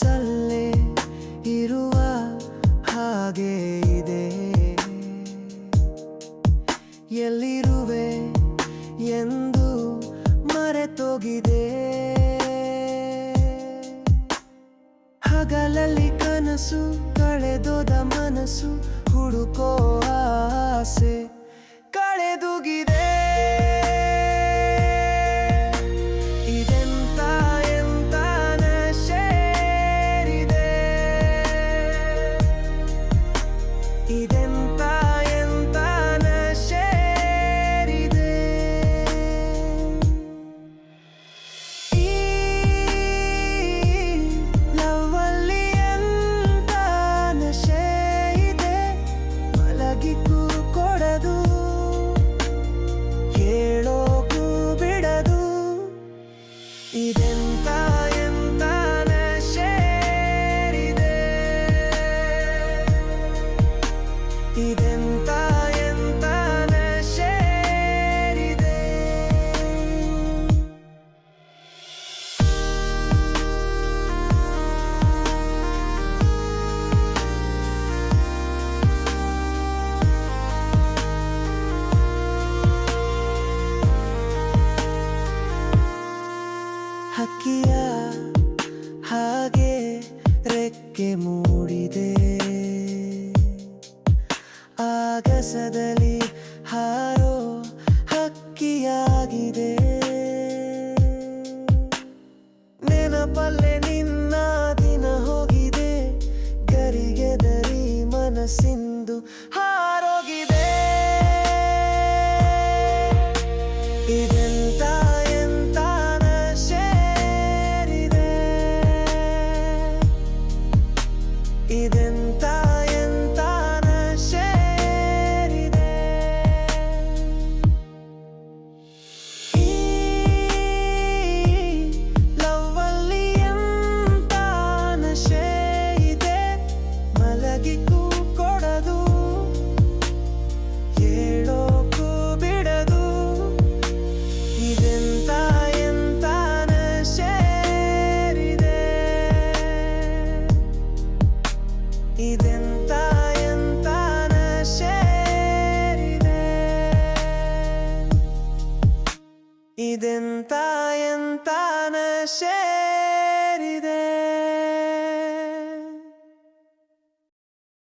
ಮನಸ್ಸಲ್ಲೇ ಇರುವ ಹಾಗೆ ಇದೆ. ಎಲ್ಲಿರುವೆ ಎಂದು ಮರೆತೋಗಿದೆ. ಹಗಲಲ್ಲಿ ಕನಸು ಕಳೆದೋದ ಮನಸ್ಸು ಹುಡುಕೋ ಇದೆಂತ ಎಂತ ಸೇರಿದೆ ಹಕ್ಕಿಯ ಹಾಗೆ ರೆಕ್ಕೆ ಮೂ ಕಸದಲ್ಲಿ ಹಾರೋ ಹಕ್ಕಿಯಾಗಿದೆ. ನೆನಪಲ್ಲೇ Say.